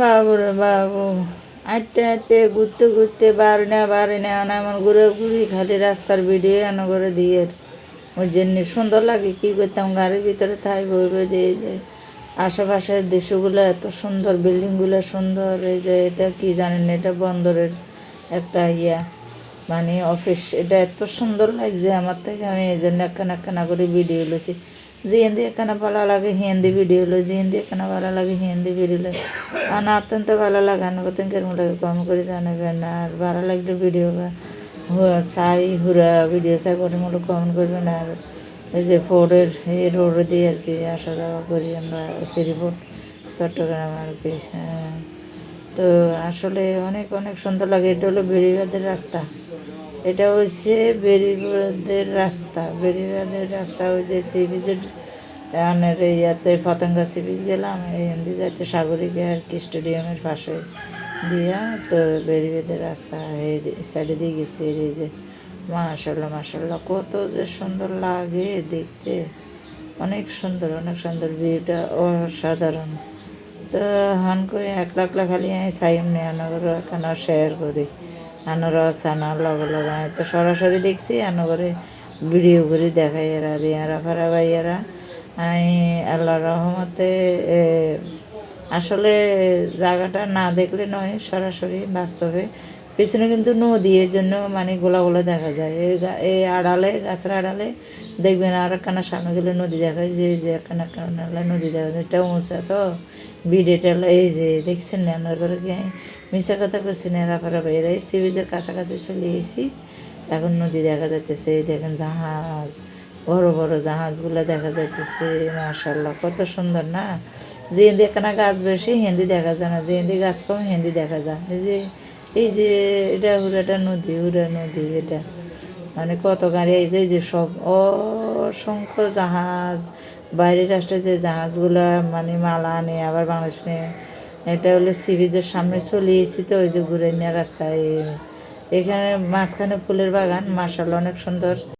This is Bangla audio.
বাবুরে বাবু। আটটে আটটে ঘুরতে ঘুরতে বাড়ি না বাড়ি না আমার ঘুরে ঘুরি খালি রাস্তার ভিডিও আনা করে দিয়ে। ওই জন্য সুন্দর লাগে, কী করতাম, গাড়ির ভিতরে থাই বই বই দিয়ে যে আশেপাশের দৃশ্যগুলো এত সুন্দর, বিল্ডিংগুলো সুন্দর, এই যে এটা কি জানেন, এটা বন্দরের একটা ইয়া। মানে অফিস, এটা এত সুন্দর লাগছে আমার থেকে, আমি এই জন্য একখানা একখানা করে ভিডিও লইছি যে হিন্দি একখানা ভালো লাগে হিন্দি ভিডিও লো যে হিন্দি একখানা ভালো লাগে হিন্দি ভিডিও লো আর না অত্যন্ত ভালো লাগে না কত কেরম কম করে জানাবেন আর ভালো লাগলে ভিডিও চাই হুরা ভিডিও চাই করে মতো কমেন্ট করবেন আর এই যে ফোর্ডের এই রোড দিয়ে আর কি আসা যাওয়া করি আমরা ফেরিবোট চট্টগ্রাম আর কি তো আসলে অনেক অনেক সুন্দর লাগে এটা হলো বেড়িবাঁধের রাস্তা এটা হচ্ছে বেড়িবাঁধের রাস্তা। বেড়িবাঁধের রাস্তা ওই যে সি বিচের আনের ইয়াতে পতঙ্গা সি বিচ গেলাম হিন্দি যাইতে সাগরিকে আর কি স্টেডিয়ামের পাশে দিয়া তো বেড়িবাঁধের রাস্তা এই সাইডে দিয়ে গেছি এই যে মাশাল্লাহ মাশাল্লাহ, কত যে সুন্দর লাগে দেখতে। অনেক সুন্দর অনেক সুন্দর ভিউটা অসাধারণ। তো হান করে একলা একলা খালি আমি সাইম নেই আনগর কেন শেয়ার করি। আনার সানার লগে। লগে তো সরাসরি দেখছি আনগরে ভিডিও করে দেখাই এরা রিয়ারা ফারা ভাইয়ারা আমি আল্লাহ রহমতে আসলে জায়গাটা না দেখলে নয়, সরাসরি বাস্তবে। পিছনে কিন্তু নদী এই জন্য মানে গোলা গোলা দেখা যায়। এই এই আড়ালে, গাছের আড়ালে দেখবেন আর একখানা সামনে গেলে নদী দেখা যায় যে যে একখানা নদী দেখা যায় এটা উঁচা তো, বিডেটা এই যে, দেখছেন না? করে মিশা কথা করছি না রাফারা বাইরে এই সি বিচের কাছাকাছি চলে এসেছি এখন নদী দেখা যাইতেছে, দেখেন জাহাজ, বড় বড় জাহাজগুলো দেখা যাইতেছে মাশাল্লাহ কত সুন্দর না? যে একখানা গাছ বেশি হিন্দি দেখা যায় না যে গাছ কম, হিন্দি দেখা যায়। এই যে এই যে, এটা হুরাটা নদী হুরা নদী, এটা। মানে কত গাড়ি এই যে এই যে সব অসংখ্য জাহাজ, বাইরের রাষ্ট্রে যে জাহাজগুলো মানে মালা আনে, আবার বাংলাদেশ নিয়ে এটা হলো সি বিচের সামনে চলে এসেছি তো, ওই যে ঘুরে নিয়ে রাস্তায়। এখানে মাঝখানে ফুলের বাগান মার্শাল অনেক সুন্দর।